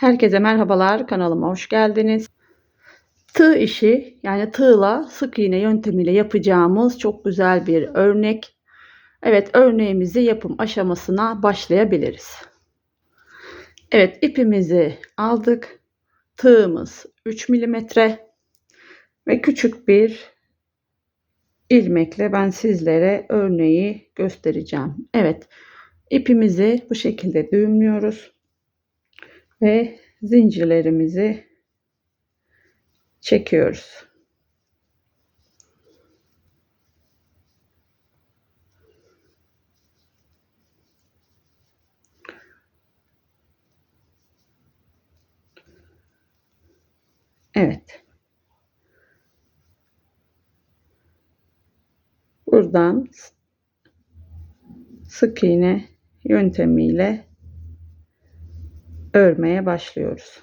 Herkese merhabalar, kanalıma hoş geldiniz. Tığ işi yani tığla sık iğne yöntemiyle yapacağımız çok güzel bir örnek. Evet örneğimizi yapım aşamasına başlayabiliriz. Evet ipimizi aldık. Tığımız 3 mm ve küçük bir ilmekle ben sizlere örneği göstereceğim. Evet ipimizi bu şekilde düğümlüyoruz ve zincirlerimizi çekiyoruz. Evet. Buradan sık iğne yöntemiyle örmeye başlıyoruz.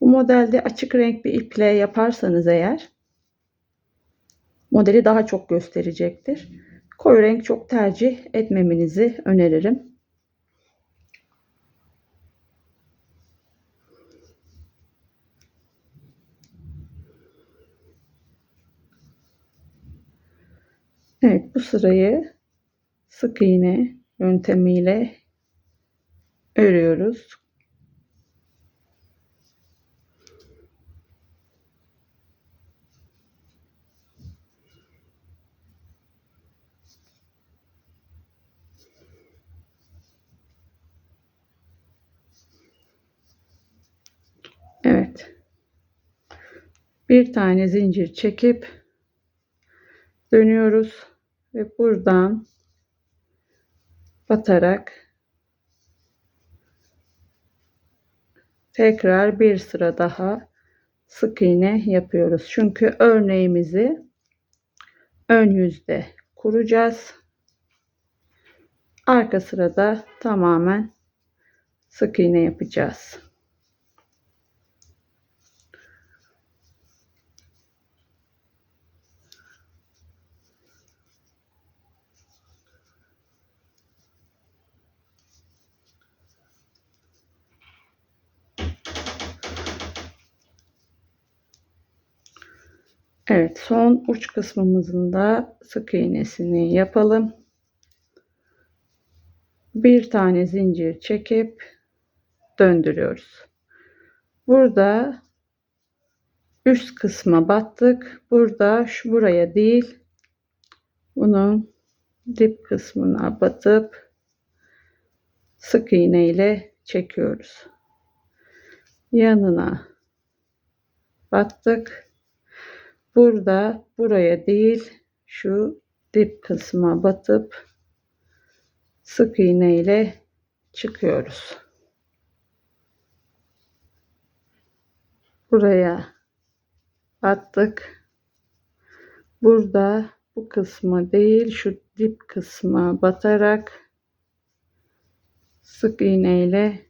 Bu modelde açık renk bir iple yaparsanız eğer modeli daha çok gösterecektir. Koyu renk çok tercih etmemenizi öneririm. Evet bu sırayı sık iğne yöntemiyle örüyoruz. Evet. Bir tane zincir çekip dönüyoruz ve buradan batarak tekrar bir sıra daha sık iğne yapıyoruz. Çünkü örneğimizi ön yüzde kuracağız. Arka sırada tamamen sık iğne yapacağız. Evet son uç kısmımızın da sık iğnesini yapalım. Bir tane zincir çekip döndürüyoruz. Burada üst kısma battık. Burada şu buraya değil bunun dip kısmına batıp sık iğne ile çekiyoruz. Yanına battık burada buraya değil şu dip kısma batıp sık iğne ile çıkıyoruz. Buraya battık. Burada bu kısma değil şu dip kısma batarak sık iğne ile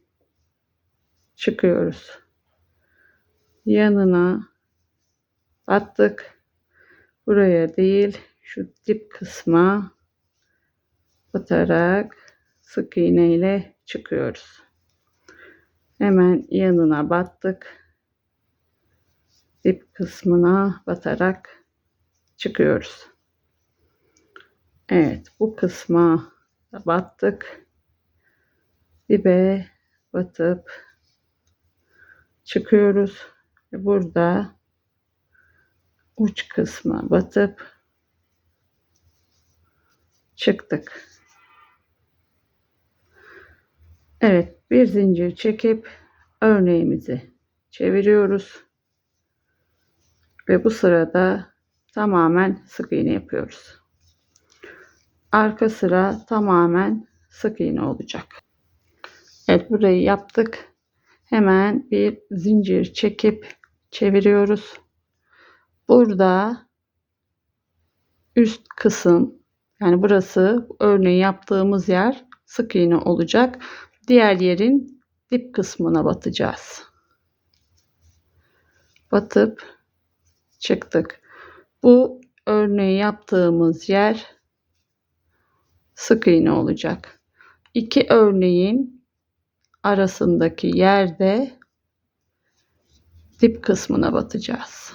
çıkıyoruz. Yanına attık. Buraya değil şu dip kısma batarak sık iğne ile çıkıyoruz. Hemen yanına battık. Dip kısmına batarak çıkıyoruz. Evet bu kısma battık. Dibe batıp çıkıyoruz. Burada uç kısma batıp çıktık. Evet bir zincir çekip örneğimizi çeviriyoruz. Ve bu sırada tamamen sık iğne yapıyoruz. Arka sıra tamamen sık iğne olacak. Evet burayı yaptık. Hemen bir zincir çekip çeviriyoruz. Burada üst kısım yani burası örneği yaptığımız yer sık iğne olacak. Diğer yerin dip kısmına batacağız. Batıp çıktık. Bu örneği yaptığımız yer sık iğne olacak. İki örneğin arasındaki yerde dip kısmına batacağız.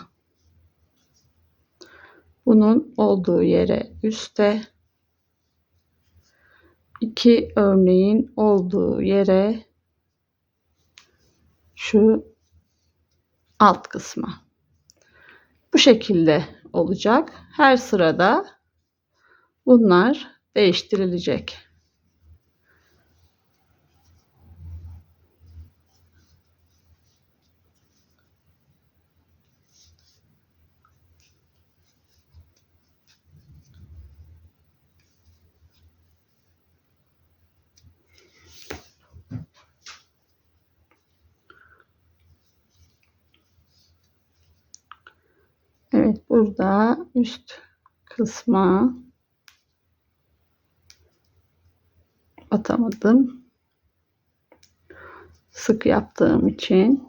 Bunun olduğu yere üste iki örneğin olduğu yere şu alt kısma. Bu şekilde olacak. Her sırada bunlar değiştirilecek. Evet burada üst kısma atamadım. Sık yaptığım için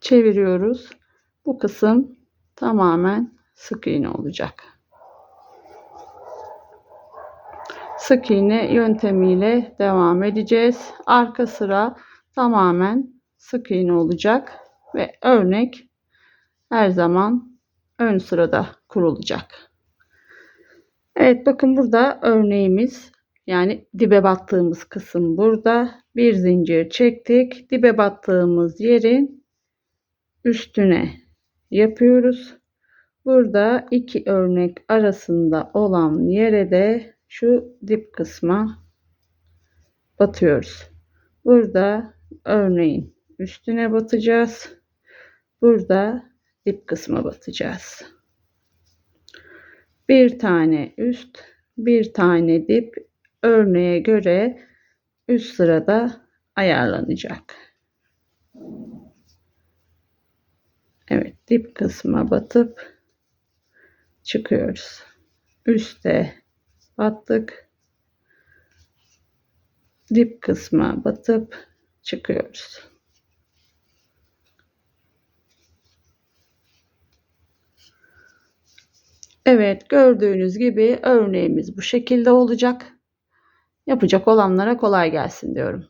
çeviriyoruz. Bu kısım tamamen sık iğne olacak. Sık iğne yöntemiyle devam edeceğiz. Arka sıra tamamen sık iğne olacak ve örnek her zaman ön sırada kurulacak. Evet bakın burada örneğimiz yani dibe battığımız kısım burada. Bir zincir çektik. Dibe battığımız yerin üstüne yapıyoruz. Burada iki örnek arasında olan yere de şu dip kısma batıyoruz. Burada örneğin üstüne batacağız. Burada dip kısma batacağız. Bir tane üst, bir tane dip örneğe göre üst sırada ayarlanacak. Evet, dip kısma batıp çıkıyoruz. Üste battık. Dip kısma batıp çıkıyoruz. Evet gördüğünüz gibi örneğimiz bu şekilde olacak. Yapacak olanlara kolay gelsin diyorum.